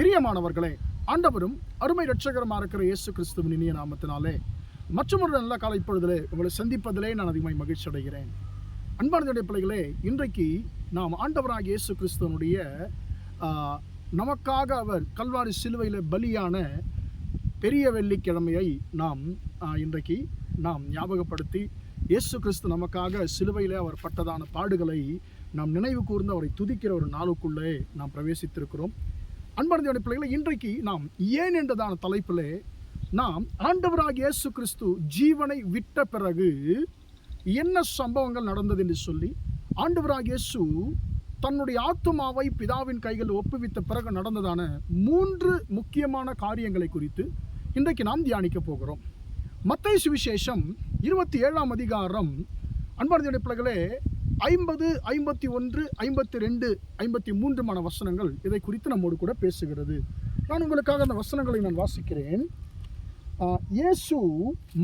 பிரியமானவர்களே ஆண்டவரும் அருமை ரட்சகரமாக இருக்கிற இயேசு கிறிஸ்துவின் இனிய நாமத்தினாலே ஒரு நல்ல காலை இப்பொழுதிலே உங்களை சந்திப்பதிலே நான் அதிகமாக மகிழ்ச்சி அடைகிறேன். அன்பானதுடைய பிள்ளைகளே இன்றைக்கு நாம் ஆண்டவராக இயேசு கிறிஸ்துவனுடைய நமக்காக அவர் கல்வாரி சிலுவையில் பலியான பெரிய வெள்ளிக்கிழமையை நாம் இன்றைக்கு நாம் ஞாபகப்படுத்தி இயேசு கிறிஸ்து நமக்காக சிலுவையில் அவர் பட்டதான பாடுகளை நாம் நினைவு கூர்ந்து அவரை துதிக்கிற ஒரு நாளுக்குள்ளே நாம் பிரவேசித்திருக்கிறோம். அன்பார்ந்த பிள்ளைகளை இன்றைக்கு நாம் ஏன் என்றதான தலைப்பிலே நாம் ஆண்டவராக இயேசு கிறிஸ்து ஜீவனை விட்ட பிறகு என்ன சம்பவங்கள் நடந்தது என்று சொல்லி ஆண்டவராக இயேசு தன்னுடைய ஆத்துமாவை பிதாவின் கைகள் ஒப்புவித்த பிறகு நடந்ததான மூன்று முக்கியமான காரியங்களை குறித்து இன்றைக்கு நாம் தியானிக்க போகிறோம். மத்திய சுவிசேஷம் இருபத்தி ஏழாம் அதிகாரம். அன்பார்ந்த பிள்ளைகளே ஐம்பது ஐம்பத்தி ஒன்று ஐம்பத்தி ரெண்டு ஐம்பத்தி மூன்றுமான வசனங்கள் இதை குறித்து நம்மோடு கூட பேசுகிறது. நான் உங்களுக்காக அந்த வசனங்களை நான் வாசிக்கிறேன். இயேசு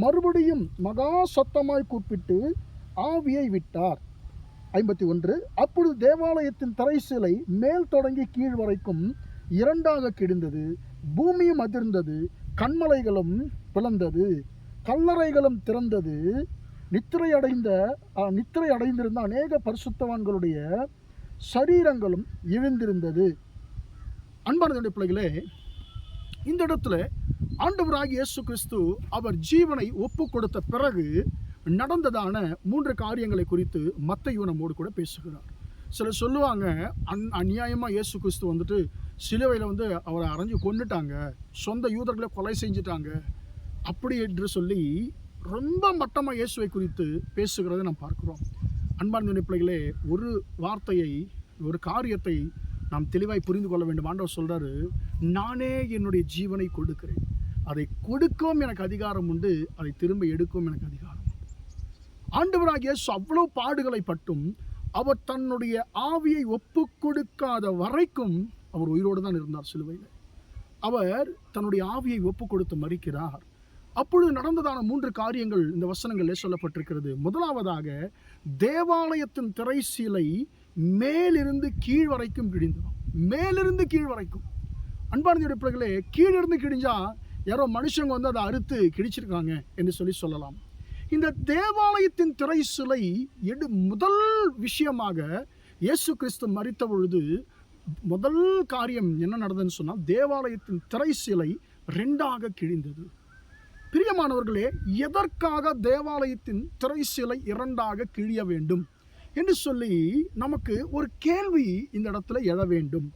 மறுபடியும் மகா சத்தமாய் கூப்பிட்டு ஆவியை விட்டார். ஐம்பத்தி ஒன்று அப்பொழுது தேவாலயத்தின் தரைசிலை மேல் தொடங்கி கீழ் வரைக்கும் இரண்டாக கிடந்தது. பூமியும் அதிர்ந்தது கண்மலைகளும் பிளந்தது கல்லறைகளும் திறந்தது. நித்திரை அடைந்த நித்திரை அடைந்திருந்த அநேக பரிசுத்தவான்களுடைய சரீரங்களும் எழுந்திருந்தது அன்பானதுடைய பிள்ளைகளே இந்த இடத்துல ஆண்டவராகிய இயேசு கிறிஸ்து அவர் ஜீவனை ஒப்பு கொடுத்த பிறகு நடந்ததான மூன்று காரியங்களை குறித்து மற்ற நம்மோடு கூட பேசுகிறார். சிலர் சொல்லுவாங்க அந் அநியாயமாக இயேசு கிறிஸ்து வந்துட்டு சிலுவையில் வந்து அவரை அரைஞ்சு கொண்டுட்டாங்க சொந்த யூதர்களை கொலை செஞ்சுட்டாங்க அப்படி என்று சொல்லி ரொம்ப மட்டமாக இயேசுவை குறித்து பேசுகிறதை நாம் பார்க்கிறோம். அன்பார்ந்த பிள்ளைகளே ஒரு வார்த்தையை ஒரு காரியத்தை நாம் தெளிவாய் புரிந்து கொள்ள வேண்டும். ஆண்டவர் சொல்கிறாரு நானே என்னுடைய ஜீவனை கொடுக்கிறேன். அதை கொடுக்கவும் எனக்கு அதிகாரம் உண்டு அதை திரும்ப எடுக்கவும் எனக்கு அதிகாரம் உண்டு. ஆண்டவராகிய இயேசு அவ்வளவு பாடுகளை பட்டும் அவர் தன்னுடைய ஆவியை ஒப்பு கொடுக்காத வரைக்கும் அவர் உயிரோடு தான் இருந்தார் சிலுவையில். அவர் தன்னுடைய ஆவியை ஒப்பு கொடுத்து மறிக்கிறார் அப்பொழுது நடந்ததான மூன்று காரியங்கள் இந்த வசனங்களில் சொல்லப்பட்டிருக்கிறது. முதலாவதாக தேவாலயத்தின் திரை சிலை மேலிருந்து கீழ் வரைக்கும் கிழிந்துடும் மேலிருந்து கீழ் வரைக்கும். அன்பார்ந்த பிள்ளைகளே கீழிருந்து கிழிஞ்சா யாரோ மனுஷங்க வந்து அதை அறுத்து கிழிச்சிருக்காங்க என்று சொல்லி சொல்லலாம். இந்த தேவாலயத்தின் திரை சிலை எடு முதல் விஷயமாக இயேசு கிறிஸ்து மறித்த பொழுது முதல் காரியம் என்ன நடந்ததுன்னு சொன்னால் தேவாலயத்தின் திரை சிலை ரெண்டாக கிழிந்தது. பிரியமானவர்களே எதற்காக தேவாலயத்தின் திரை சிலை இரண்டாக கிழிய வேண்டும்? என்று சொல்லி நமக்கு ஒரு கேள்வி இந்த இடத்துல எழ வேண்டும்.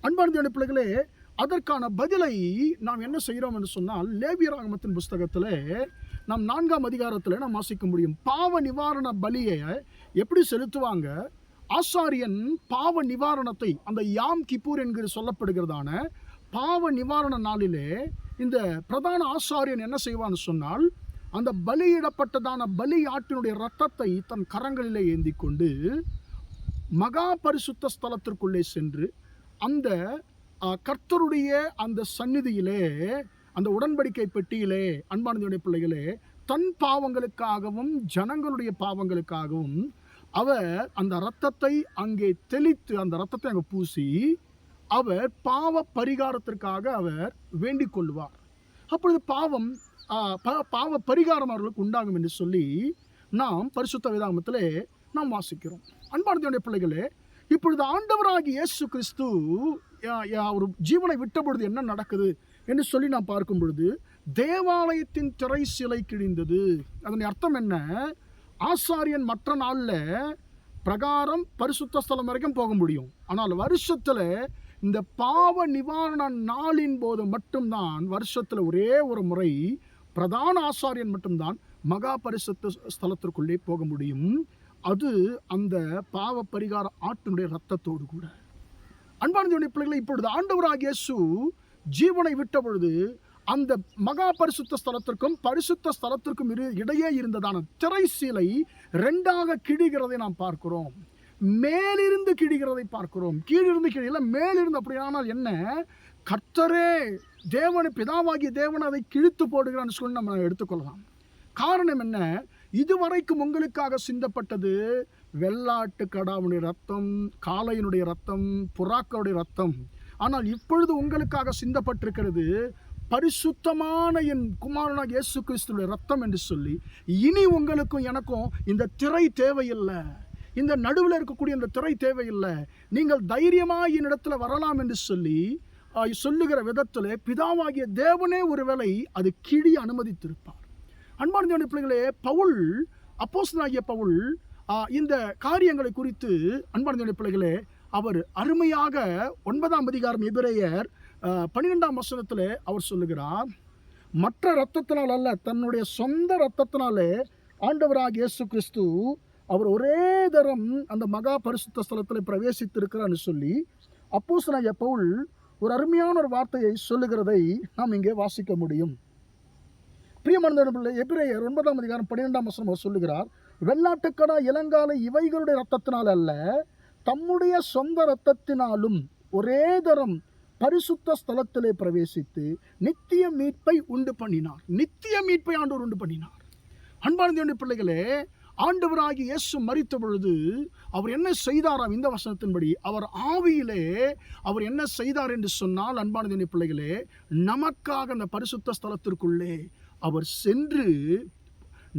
அன்பான பிள்ளைகளே அதற்கான பதிலை நாம் என்ன செய்கிறோம் என்று சொன்னால் லேபியராகமத்தின் புஸ்தகத்தில் நாம் நான்காம் அதிகாரத்தில் நாம் வாசிக்க முடியும். பாவ நிவாரண பலியை எப்படி செலுத்துவாங்க? ஆசாரியன் பாவ நிவாரணத்தை அந்த யாம் கிப்பூர் என்கிற சொல்லப்படுகிறதான பாவ நிவாரண நாளிலே இந்த பிரதான ஆசாரியன் என்ன செய்வான்னு சொன்னால் அந்த பலியிடப்பட்டதான பலி ஆட்டினுடைய ரத்தத்தை தன் கரங்களிலே ஏந்தி கொண்டு மகா பரிசுத்த ஸ்தலத்திற்குள்ளே சென்று அந்த கர்த்தருடைய அந்த சந்நிதியிலே அந்த உடன்படிக்கை பெட்டியிலே அன்பானதுடைய பிள்ளைகளே தன் பாவங்களுக்காகவும் ஜனங்களுடைய பாவங்களுக்காகவும் அவர் அந்த ரத்தத்தை அங்கே தெளித்து அந்த ரத்தத்தை அங்கே பூசி அவர் பாவ பரிகாரத்திற்காக அவர் வேண்டிக் கொள்வார் அப்பொழுது பாவம் பா- பாவ பரிகாரம் அவர்களுக்கு உண்டாகும் என்று சொல்லி நாம் பரிசுத்த வேதாகமத்திலே நாம் வாசிக்கிறோம். அன்பார்ந்த பிள்ளைகளே இப்பொழுது ஆண்டவராகி இயேசு கிறிஸ்து அவர் ஜீவனை விட்ட பொழுது என்ன நடக்குது என்று சொல்லி நாம் பார்க்கும் பொழுது தேவாலயத்தின் திரை சிலை கிழிந்தது. அதன் அர்த்தம் என்ன? ஆசாரியன் மற்ற நாளில் பிரகாரம் பரிசுத்த ஸ்தலம் வரைக்கும் போக முடியும். ஆனால் வருஷத்தில் இந்த பாவ நிவாரண நாளின் போது மட்டும்தான் வருஷத்தில் ஒரே ஒரு முறை பிரதான ஆசாரியன் மட்டும்தான் மகா பரிசுத்த ஸ்தலத்திற்குள்ளே போக முடியும். அது அந்த பாவ பரிகார ஆட்டினுடைய ரத்தத்தோடு கூட. அன்பான பிள்ளைகளை இப்பொழுது ஆண்டவராக இயேசு ஜீவனை விட்ட பொழுது அந்த மகா பரிசுத்த ஸ்தலத்திற்கும் பரிசுத்த ஸ்தலத்திற்கும் இரு இடையே இருந்ததான திரைசீலை ரெண்டாக கிழிகிறதை நாம் பார்க்கிறோம். மேலிருந்து கிழிகிறதை பார்க்கிறோம். கீழிருந்து கிழியல மேலிருந்து அப்படியானால் என்ன? கர்த்தரே தேவனை பிதாவாகிய தேவன் அதை கிழித்து போடுகிறான்னு சொல்லி நம்ம எடுத்துக்கொள்ளலாம். காரணம் என்ன? இதுவரைக்கும் உங்களுக்காக சிந்தப்பட்டது வெள்ளாட்டு கடாவுடைய ரத்தம் காளையினுடைய ரத்தம் புறாக்களுடைய ரத்தம். ஆனால் இப்பொழுது உங்களுக்காக சிந்தப்பட்டிருக்கிறது பரிசுத்தமான என் குமாரனாக இயேசு கிறிஸ்துடைய ரத்தம் என்று சொல்லி. இனி உங்களுக்கும் எனக்கும் இந்த திரை தேவையில்லை. இந்த நடுவில் இருக்கக்கூடிய இந்த துறை தேவையில்லை. நீங்கள் தைரியமாக என்னிடத்தில் வரலாம் என்று சொல்லி சொல்லுகிற விதத்தில் பிதாவாகிய தேவனே ஒருவேளை அது கிழி அனுமதித்திருப்பார். அன்பான பிள்ளைகளே பவுல் அப்போசனாகிய பவுல் இந்த காரியங்களை குறித்து அன்பான பிள்ளைகளே அவர் அருமையாக ஒன்பதாம் அதிகாரம் எபிரேயர் பன்னிரெண்டாம் வசனத்தில் அவர் சொல்லுகிறார் மற்ற இரத்தத்தினால் அல்ல தன்னுடைய சொந்த இரத்தத்தினாலே ஆண்டவராக இயேசு கிறிஸ்து அவர் ஒரே தரம் அந்த மகா பரிசுத்த ஸ்தலத்தில் பிரவேசித்திருக்கிறான்னு சொல்லி அப்போஸ் நான் பவுல் ஒரு அருமையான ஒரு வார்த்தையை சொல்லுகிறதை நாம் இங்கே வாசிக்க முடியும். பிரியமனதர்களே எபிரேயர் ஒன்பதாம் அதிகாரம் பன்னிரெண்டாம் வசனம் அவர் சொல்லுகிறார் வெள்ளாட்டுக்கடா இளங்காலை இவைகளுடைய ரத்தத்தினால் அல்ல தம்முடைய சொந்த இரத்தத்தினாலும் ஒரே தரம் பரிசுத்த ஸ்தலத்திலே பிரவேசித்து நித்திய மீட்பை உண்டு பண்ணினார். நித்திய மீட்பை ஆண்டவர் உண்டு பண்ணினார். அன்பான பிள்ளைகளே ஆண்டவராகி இயேசு மறித்த பொழுது அவர் என்ன செய்தாராம் இந்த வசனத்தின்படி? அவர் ஆவியிலே அவர் என்ன செய்தார் என்று சொன்னால் அன்பான தேவனுடைய பிள்ளைகளே நமக்காக அந்த பரிசுத்த ஸ்தலத்திற்குள்ளே அவர் சென்று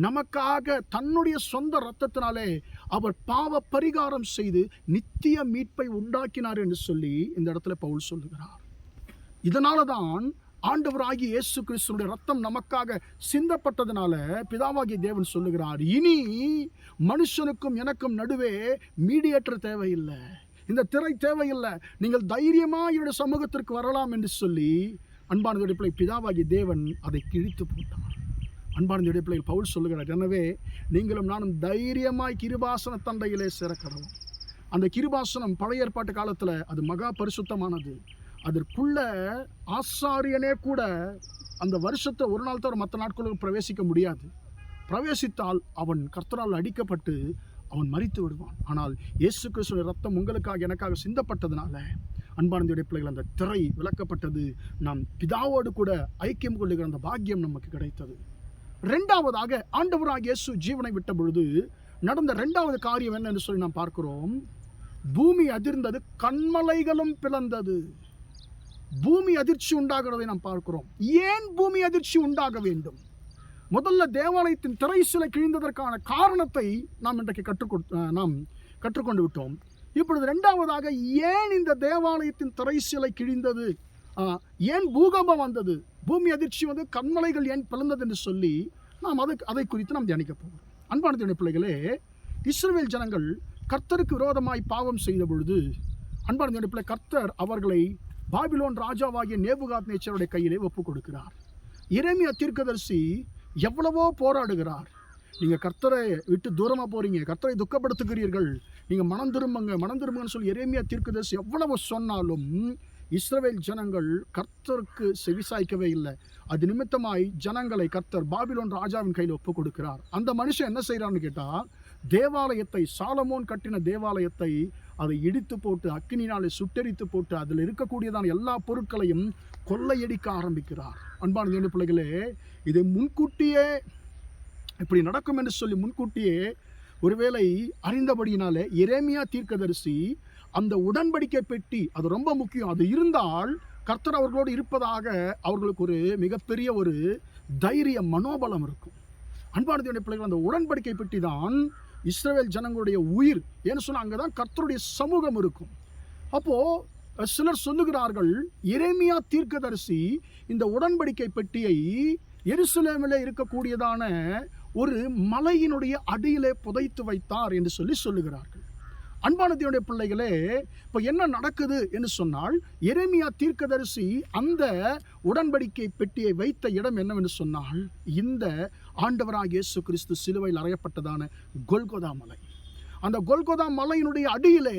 நமக்காக தன்னுடைய சொந்த இரத்தத்தினாலே அவர் பாவ பரிகாரம் செய்து நித்திய மீட்பை உண்டாக்கினார் என்று சொல்லி இந்த இடத்துல பவுல் சொல்லுகிறார். இதனால தான் ஆண்டவராகிய இயேசு கிறிஸ்துடைய ரத்தம் நமக்காக சிந்தப்பட்டதுனால பிதாவாகிய தேவன் சொல்லுகிறார் இனி மனுஷனுக்கும் எனக்கும் நடுவே மீடியேட்டர் தேவையில்லை. இந்த திரை தேவையில்லை. நீங்கள் தைரியமாக என்னுடைய சமூகத்திற்கு வரலாம் என்று சொல்லி அன்பானதுடைய பிள்ளை பிதாவாகிய தேவன் அதை கிழித்து போட்டார் அன்பான பிள்ளைகள் பவுல் சொல்லுகிறார் எனவே நீங்களும் நானும் தைரியமாய் கிருபாசன தண்டையிலே சிறக்கிறோம் அந்த கிருபாசனம் பழைய ஏற்பாட்டு காலத்தில் அது மகா பரிசுத்தமானது. அதற்குள்ள ஆசாரியனே கூட அந்த வருஷத்தை ஒரு நாள் தவிர மற்ற நாட்களுக்கு பிரவேசிக்க முடியாது. பிரவேசித்தால் அவன் கர்த்தரால் அடிக்கப்பட்டு அவன் மறித்து விடுவான். ஆனால் இயேசு கிறிஸ்துவின் ரத்தம் உங்களுக்காக எனக்காக சிந்தப்பட்டதுனால அன்பானந்தியுடைய பிள்ளைகள் அந்த திரை விளக்கப்பட்டது நாம் பிதாவோடு கூட ஐக்கியம் கொள்ளுகிற அந்த பாக்கியம் நமக்கு கிடைத்தது. ரெண்டாவதாக ஆண்டவராக இயேசு ஜீவனை விட்ட பொழுது நடந்த ரெண்டாவது காரியம் என்ன என்று சொல்லி நாம் பார்க்கிறோம். பூமி அதிர்ந்தது கண்மலைகளும் பிளந்தது. பூமி அதிர்ச்சி உண்டாகிறதை நாம் பார்க்கிறோம். ஏன் பூமி அதிர்ச்சி உண்டாக வேண்டும்? முதல்ல தேவாலயத்தின் திரை சிலை கிழிந்ததற்கான காரணத்தை நாம் இன்றைக்கு கற்றுக்கொடு நாம் கற்றுக்கொண்டு விட்டோம். இப்பொழுது ரெண்டாவதாக ஏன் இந்த தேவாலயத்தின் திரை சிலை கிழிந்தது? ஏன் பூகம்பம் வந்தது? பூமி அதிர்ச்சி வந்து கண்மலைகள் ஏன் பிளந்தது என்று சொல்லி நாம் அது அதை குறித்து நாம் தியானிக்க போகிறோம். அன்பான தேவனுடைய பிள்ளைகளே இஸ்ரேல் ஜனங்கள் கர்த்தருக்கு விரோதமாய் பாவம் செய்த பொழுது அன்பான பிள்ளை கர்த்தர் அவர்களை பாபிலோன் ராஜாவாகிய நேபுகாத் நேச்சருடைய கையிலே ஒப்புக் கொடுக்கிறார் இறைமைய தீர்க்கதரிசி எவ்வளவோ போராடுகிறார். நீங்கள் கர்த்தரை விட்டு தூரமாக போறீங்க. கர்த்தரை துக்கப்படுத்துகிறீர்கள். நீங்கள் மனம் திரும்புங்க. மனம் திரும்புங்கன்னு சொல்லி எரேமியா தீர்க்கதர்சி எவ்வளவு சொன்னாலும் இஸ்ரவேல் ஜனங்கள் கர்த்தருக்கு செவிசாய்க்கவே இல்லை. அது நிமித்தமாய் ஜனங்களை கர்த்தர் பாபிலோன் ராஜாவின் கையில் ஒப்பு கொடுக்கிறார் அந்த மனுஷன் என்ன செய்கிறான்னு கேட்டால் தேவாலயத்தை சாலமோன் கட்டின தேவாலயத்தை அதை இடித்து போட்டு அக்கினினாலே சுட்டெரித்து போட்டு அதில் இருக்கக்கூடியதான எல்லா பொருட்களையும் கொள்ளையடிக்க ஆரம்பிக்கிறார். அன்பான தேவனுடைய பிள்ளைகளே இதை முன்கூட்டியே இப்படி நடக்கும் என்று சொல்லி முன்கூட்டியே ஒருவேளை அறிந்தபடியினாலே எரேமியா தீர்க்கதரிசி அந்த உடன்படிக்கை பெட்டி அது ரொம்ப முக்கியம். அது இருந்தால் கர்த்தர் அவர்களோடு இருப்பதாக அவர்களுக்கு ஒரு மிகப்பெரிய ஒரு தைரிய மனோபலம் இருக்கும். அன்பான தேவனுடைய பிள்ளைகள் அந்த உடன்படிக்கை பெட்டி தான் இஸ்ரேல் ஜனங்களுடைய உயிர். ஏன்னு சொன்னால் அங்கே தான் கர்த்தருடைய சமூகம் இருக்கும். அப்போது சிலர் சொல்லுகிறார்கள் இறைமையா தீர்க்கதரிசி இந்த உடன்படிக்கை பெட்டியை எருசலேமில் இருக்கக்கூடியதான ஒரு மலையினுடைய அடியிலே புதைத்து வைத்தார் என்று சொல்லி சொல்லுகிறார்கள். அன்பானதியுடைய பிள்ளைகளே இப்போ என்ன நடக்குது என்று சொன்னால் எரேமியா தீர்க்கதரிசி அந்த உடன்படிக்கை பெட்டியை வைத்த இடம் என்னவென்று சொன்னால் இந்த ஆண்டவராக இயேசு கிறிஸ்து சிலுவையில் அறையப்பட்டதான கொல்கோதா மலை. அந்த கொல்கோதா மலையினுடைய அடியிலே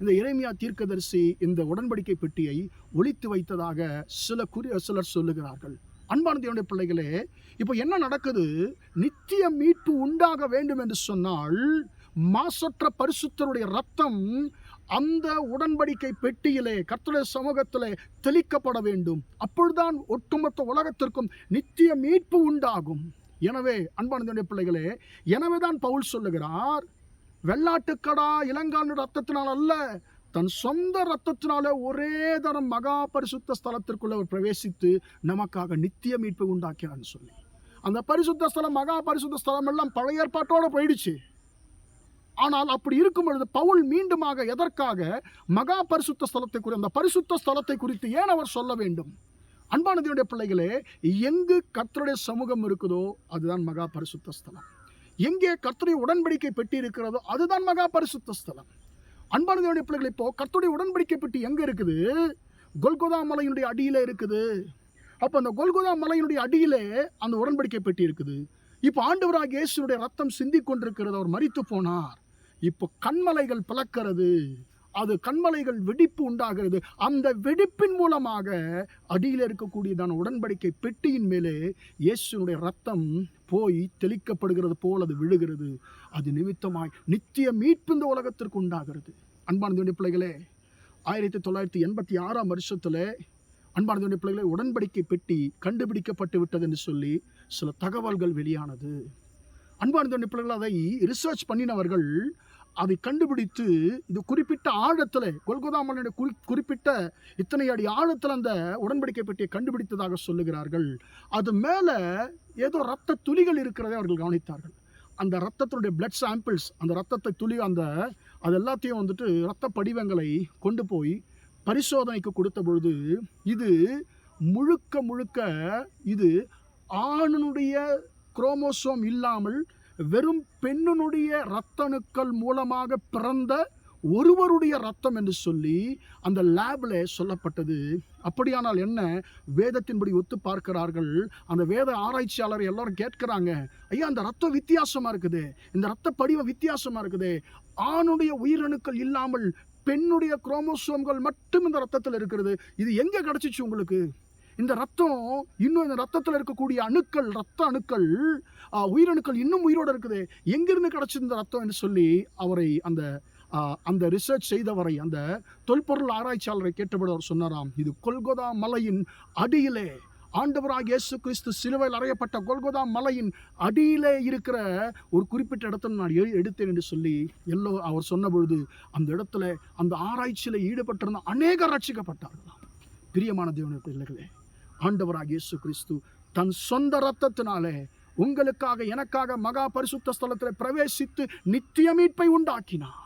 இந்த இறைமையா தீர்க்கதரிசி இந்த உடன்படிக்கை பெட்டியை ஒழித்து வைத்ததாக சில குறி சிலர் சொல்லுகிறார்கள். அன்பான தேவனுடைய பிள்ளைகளே இப்போ என்ன நடக்குது? நித்திய மீட்பு உண்டாக வேண்டும் என்று சொன்னால் மாசற்ற பரிசுத்தருடைய ரத்தம் அந்த உடன்படிக்கை பெட்டியிலே கர்த்தருடைய சமூகத்திலே தெளிக்கப்பட வேண்டும். அப்பொழுதுதான் ஒட்டுமொத்த உலகத்திற்கும் நித்திய மீட்பு உண்டாகும். எனவே அன்பான பிள்ளைகளே எனவே தான் பவுல் சொல்லுகிறார் வெள்ளாட்டுக்கடா இளங்கான ரத்தத்தினால் அல்ல தன் சொந்த ரத்தத்தினாலே ஒரே தரம் மகா பரிசுத்த ஸ்தலத்திற்குள்ள அவர் பிரவேசித்து நமக்காக நித்திய மீட்பை உண்டாக்கிறான்னு சொல்லி. அந்த பரிசுத்த ஸ்தலம் மகா பரிசுத்த ஸ்தலம் எல்லாம் பழைய ஏற்பாட்டோடு போயிடுச்சு. ஆனால் அப்படி இருக்கும் பொழுது பவுல் மீண்டுமாக எதற்காக மகா பரிசுத்த ஸ்தலத்தை குறி அந்த பரிசுத்த ஸ்தலத்தை குறித்து ஏன் அவர் சொல்ல வேண்டும்? அன்பானதியுடைய பிள்ளைகளே எங்கு கர்த்தருடைய சமூகம் இருக்குதோ அதுதான் மகா பரிசுத்த ஸ்தலம். எங்கே கர்த்தருடைய உடன்படிக்கை பெட்டி இருக்கிறதோ அதுதான் மகா பரிசுத்த ஸ்தலம். அன்பானதியுடைய பிள்ளைகள் இப்போ கர்த்தருடைய உடன்படிக்கை பெட்டி எங்கே இருக்குது? கொல்கொதா மலையினுடைய அடியில் இருக்குது. அப்போ அந்த கொல்கொதா மலையினுடைய அடியிலே அந்த உடன்படிக்கை பெட்டி இருக்குது. இப்போ ஆண்டவராக இயேசுடைய ரத்தம் சிந்திக் கொண்டிருக்கிறது அவர் மறித்து போனார். இப்போ கண்மலைகள் பிளக்கிறது. அது கண்மலைகள் வெடிப்பு உண்டாகிறது. அந்த வெடிப்பின் மூலமாக அடியில் இருக்கக்கூடியதான உடன்படிக்கை பெட்டியின் மேலே இயேசுனுடைய ரத்தம் போய் தெளிக்கப்படுகிறது போல் அது விழுகிறது. அது நிமித்தமாய் நித்திய மீட்பு இந்த உலகத்திற்கு உண்டாகிறது. அன்பான பிள்ளைகளே ஆயிரத்தி தொள்ளாயிரத்தி எண்பத்தி ஆறாம் வருஷத்தில் அன்பானதுடைய பிள்ளைகளை உடன்படிக்கை பெட்டி கண்டுபிடிக்கப்பட்டு விட்டது என்று சொல்லி சில தகவல்கள் வெளியானது. அன்பானதுடைய பிள்ளைகள் அதை ரிசர்ச் பண்ணினவர்கள் அதை கண்டுபிடித்து இது குறிப்பிட்ட ஆழத்தில் கொல்கொதாமலுடைய குறி குறிப்பிட்ட இத்தனை அடி ஆழத்தில் அந்த உடன்படிக்கை பெட்டியை கண்டுபிடித்ததாக சொல்லுகிறார்கள். அது மேலே ஏதோ ரத்த துளிகள் இருக்கிறதை அவர்கள் கவனித்தார்கள். அந்த ரத்தத்தினுடைய பிளட் சாம்பிள்ஸ் அந்த ரத்தத்தை துளி அந்த அது எல்லாத்தையும் வந்துட்டு ரத்த படிவங்களை கொண்டு போய் பரிசோதனைக்கு கொடுத்த பொழுது இது முழுக்க முழுக்க இது ஆணினுடைய குரோமோசோம் இல்லாமல் வெறும் பெண்ணினுடைய இரத்தணுக்கள் மூலமாக பிறந்த ஒருவருடைய ரத்தம் என்று சொல்லி அந்த லேபில் சொல்லப்பட்டது. அப்படியானால் என்ன? வேதத்தின்படி ஒத்து பார்க்கிறார்கள். அந்த வேத ஆராய்ச்சியாளர் எல்லாரும் கேட்கிறாங்க ஐயா அந்த ரத்தம் வித்தியாசமாக இருக்குது? இந்த ரத்த படிவம் வித்தியாசமாக இருக்குது? ஆணுடைய உயிரணுக்கள் இல்லாமல் பெண்ணுடைய குரோமோசோம்கள் மட்டும் இந்த ரத்தத்தில் இருக்கிறது. இது எங்கே கிடச்சிச்சு உங்களுக்கு? இந்த ரத்தம் இன்னும் இந்த ரத்தத்தில் இருக்கக்கூடிய அணுக்கள் ரத்த அணுக்கள் உயிரணுக்கள் இன்னும் உயிரோடு இருக்குது. எங்கிருந்து கிடச்சிருந்த ரத்தம் என்று சொல்லி அவரை அந்த அந்த ரிசர்ச் செய்தவரை அந்த தொல்பொருள் ஆராய்ச்சியாளரை கேட்டபடி அவர் சொன்னாராம் இது கொல்கொதா மலையின் அடியிலே ஆண்டவராக இயேசு கிறிஸ்து சிலுவையில் அறையப்பட்ட கொல்கொதா மலையின் அடியிலே இருக்கிற ஒரு குறிப்பிட்ட இடத்துல நான் எடுத்தேன் என்று சொல்லி எல்லோ அவர் சொன்ன பொழுது அந்த இடத்துல அந்த ஆராய்ச்சியில் ஈடுபட்டிருந்த அநேகர் ரட்சிக்கப்பட்டார்களாம். பிரியமான தேவனுடைய பிள்ளைகளே ஆண்டவராக இயேசு கிறிஸ்து தன் சொந்த ரத்தத்தினாலே உங்களுக்காக எனக்காக மகா பரிசுத்த ஸ்தலத்தில் பிரவேசித்து நித்திய மீட்பை உண்டாக்கினார்.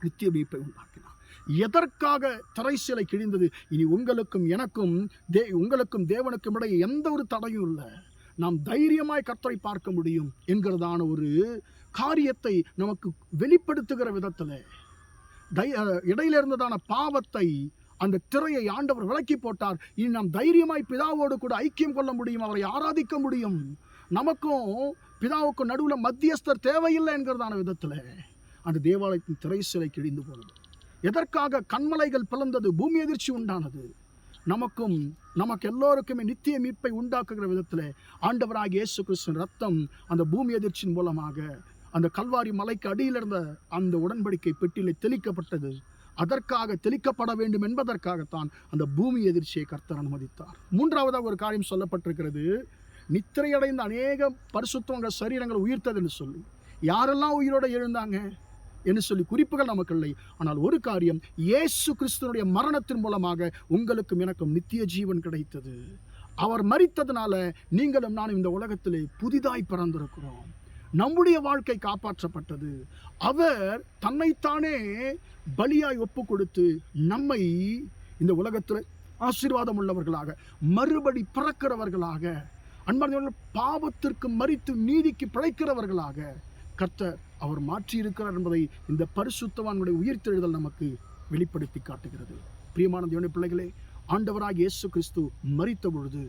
நித்திய மீட்பை உண்டாக்கினார். எதற்காக திரைசிலை கிழிந்தது? இனி உங்களுக்கும் எனக்கும் தே உங்களுக்கும் தேவனுக்கும் இடையே எந்த ஒரு தடையும் இல்லை. நாம் தைரியமாய் கர்த்தரை பார்க்க முடியும் என்கிறதான ஒரு காரியத்தை நமக்கு வெளிப்படுத்துகிற விதத்தில். தை அஹ், இடையில இருந்ததான பாவத்தை அந்த திரையை ஆண்டவர் விலக்கி போட்டார். இனி நாம் தைரியமாய் பிதாவோடு கூட ஐக்கியம் கொள்ள முடியும் அவரை ஆராதிக்க முடியும். நமக்கும் பிதாவுக்கும் நடுவில் மத்தியஸ்தர் தேவையில்லை என்கிறதான விதத்தில் அந்த தேவாலயத்தின் திரை சிலை கிழிந்து போனது. எதற்காக கண்மலைகள் பிளந்தது பூமி எதிர்ச்சி உண்டானது? நமக்கும் நமக்கு எல்லோருக்குமே நித்திய மீட்பை உண்டாக்குகிற விதத்தில் ஆண்டவராக இயேசு கிறிஸ்துவின் ரத்தம் அந்த பூமி எதிர்ச்சியின் மூலமாக அந்த கல்வாரி மலைக்கு அடியில் இருந்த அந்த உடன்படிக்கை பெட்டியில் தெளிக்கப்பட்டது. அதற்காக தெளிக்கப்பட வேண்டும் என்பதற்காகத்தான் அந்த பூமி எதிர்ச்சியை கர்த்தர் அனுமதித்தார். மூன்றாவதாக ஒரு காரியம் சொல்லப்பட்டிருக்கிறது. நித்திரையடைந்த அநேக பரிசுத்தவங்கள் சரீரங்கள் உயிர்த்தது என்று சொல்லி. யாரெல்லாம் உயிரோடு எழுந்தாங்க என்று சொல்லி குறிப்புகள் நமக்கு இல்லை. ஆனால் ஒரு காரியம் இயேசு கிறிஸ்துவனுடைய மரணத்தின் மூலமாக உங்களுக்கும் எனக்கும் நித்திய ஜீவன் கிடைத்தது. அவர் மறித்ததுனால நீங்களும் நானும் இந்த உலகத்திலே புதிதாய் பிறந்திருக்கிறோம். நம்முடைய வாழ்க்கை காப்பாற்றப்பட்டது. அவர் தன்னைத்தானே பலியாய் ஒப்பு கொடுத்து நம்மை இந்த உலகத்தில் ஆசீர்வாதம் உள்ளவர்களாக மறுபடி பிறக்கிறவர்களாக அன்பார்ந்தவர்கள் பாவத்திற்கு மறித்து நீதிக்கு பிழைக்கிறவர்களாக கர்த்தர் அவர் மாற்றியிருக்கிறார் என்பதை இந்த பரிசுத்தவானுடைய உயிர்த்தெழுதல் நமக்கு வெளிப்படுத்தி காட்டுகிறது. பிரியமான தேவனுடைய பிள்ளைகளே ஆண்டவராக இயேசு கிறிஸ்து மறித்த பொழுது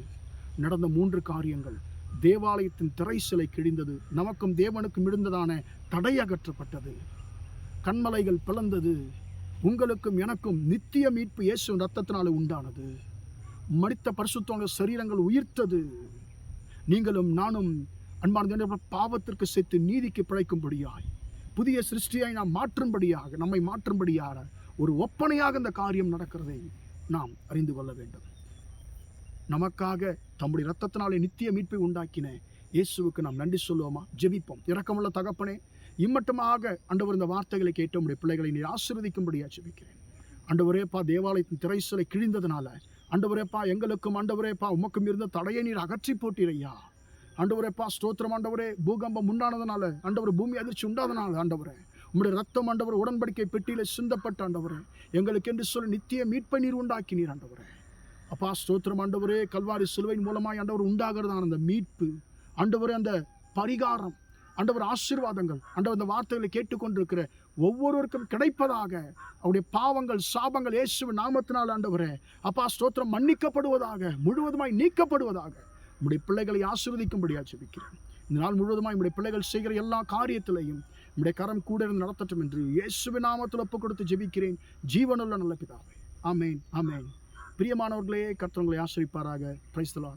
நடந்த மூன்று காரியங்கள். தேவாலயத்தின் திரை சிலை கிழிந்தது. நமக்கும் தேவனுக்கும் இருந்ததான தடை அகற்றப்பட்டது. கண்மலைகள் பிளந்தது. உங்களுக்கும் எனக்கும் நித்திய மீட்பு இயேசு ரத்தத்தினால் உண்டானது. மடித்த பரிசுத்தவங்க சரீரங்கள் உயிர்த்தது. நீங்களும் நானும் அன்பார்ந்த பாவத்திற்கு செத்து நீதிக்கு பிழைக்கும்படியாய் புதிய சிருஷ்டியாய் நாம் மாற்றும்படியாக நம்மை மாற்றும்படியாக ஒரு ஒப்பனையாக இந்த காரியம் நடக்கிறதை நாம் அறிந்து கொள்ள வேண்டும். நமக்காக தம்முடைய ரத்தத்தினாலே நித்திய மீட்பை உண்டாக்கின இயேசுவுக்கு நாம் நன்றி சொல்லுவோமா? ஜெபிப்போம். இரக்கமுள்ள தகப்பனே இம்மட்டுமாக அண்டவர் இந்த வார்த்தைகளை கேட்டு உடைய பிள்ளைகளை நீர் ஆசீர்வதிக்கும்படியா ஜெபிக்கிறேன். அண்டவரேப்பா தேவாலயத்தின் திரைசலை கிழிந்ததுனால அண்டவரேப்பா எங்களுக்கும் அண்டவரேப்பா உமக்கும் இருந்த தடையை நீர் அகற்றி போட்டீரையா. அண்டவரேப்பா ஸ்தோத்திரம் ஆண்டவரே பூகம்பம் உண்டானதுனால ஆண்டவர் பூமி அதிர்ச்சி உண்டாதனால ஆண்டவரே உங்களுடைய ரத்தம் ஆண்டவர் உடன்படிக்கை பெட்டியில் சிந்தப்பட்ட ஆண்டவரே எங்களுக்கு என்று சொல்லி நித்திய மீட்பை நீர் உண்டாக்கி நீர் ஆண்டவரே. அப்பா ஸ்தோத்திரம். ஆண்டவரே கல்வாரி சிலுவையின் மூலமாக ஆண்டவர் உண்டாகிறதான அந்த மீட்பு ஆண்டவர் அந்த பரிகாரம் ஆண்டவர் ஆசீர்வாதங்கள் ஆண்டவர் அந்த வார்த்தைகளை கேட்டுக்கொண்டிருக்கிற ஒவ்வொருவருக்கும் கிடைப்பதாக அவருடைய பாவங்கள் சாபங்கள் இயேசுவின் நாமத்தினால் ஆண்டவரே அப்பா ஸ்தோத்திரம் மன்னிக்கப்படுவதாக முழுவதுமாய் நீக்கப்படுவதாக நம்முடைய பிள்ளைகளை ஆசீர்வதிக்கும்படியாக ஜெபிக்கிறேன். இந்த நாள் முழுவதுமாய் நம்முடைய பிள்ளைகள் செய்கிற எல்லா காரியத்திலையும் நம்முடைய கரம் கூட இருந்து நடத்தட்டும் என்று இயேசுவின் நாமத்தில் ஒப்பு கொடுத்து ஜெபிக்கிறேன். ஜீவனுள்ள நல்ல பிதாவே. ஆமேன் ஆமேன். பிரியமானவர்களே கர்த்தவங்களை ஆசிரிப்பாராக பிரைஸ்தலான்